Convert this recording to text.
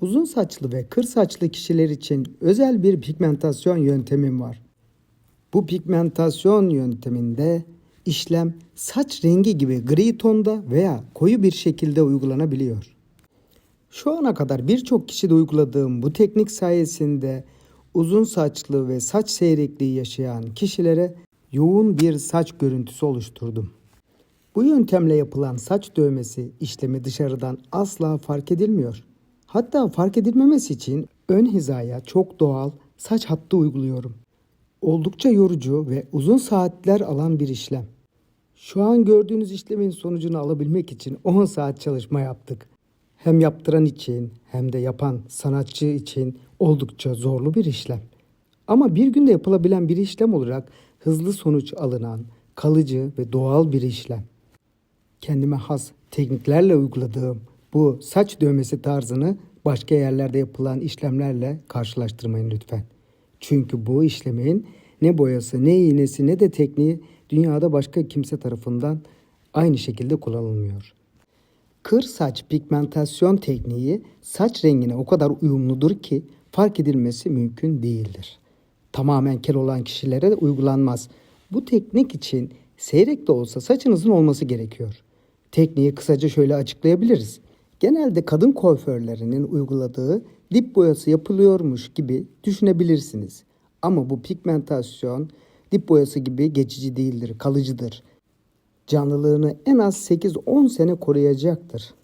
Uzun saçlı ve kır saçlı kişiler için özel bir pigmentasyon yöntemim var. Bu pigmentasyon yönteminde işlem saç rengi gibi gri tonda veya koyu bir şekilde uygulanabiliyor. Şu ana kadar birçok kişide uyguladığım bu teknik sayesinde uzun saçlı ve saç seyrekliği yaşayan kişilere yoğun bir saç görüntüsü oluşturdum. Bu yöntemle yapılan saç dövmesi işlemi dışarıdan asla fark edilmiyor. Hatta fark edilmemesi için ön hizaya çok doğal saç hattı uyguluyorum. Oldukça yorucu ve uzun saatler alan bir işlem. Şu an gördüğünüz işlemin sonucunu alabilmek için 10 saat çalışma yaptık. Hem yaptıran için hem de yapan sanatçı için oldukça zorlu bir işlem. Ama bir günde yapılabilen bir işlem olarak hızlı sonuç alınan, kalıcı ve doğal bir işlem. Kendime has tekniklerle uyguladığım bu saç dövmesi tarzını başka yerlerde yapılan işlemlerle karşılaştırmayın lütfen. Çünkü bu işlemin ne boyası, ne iğnesi, ne de tekniği dünyada başka kimse tarafından aynı şekilde kullanılmıyor. Kır saç pigmentasyon tekniği saç rengine o kadar uyumludur ki fark edilmesi mümkün değildir. Tamamen kel olan kişilere de uygulanmaz. Bu teknik için seyrek de olsa saçınızın olması gerekiyor. Tekniği kısaca şöyle açıklayabiliriz. Genelde kadın kuaförlerinin uyguladığı dip boyası yapılıyormuş gibi düşünebilirsiniz. Ama bu pigmentasyon dip boyası gibi geçici değildir, kalıcıdır canlılığını en az 8-10 sene koruyacaktır.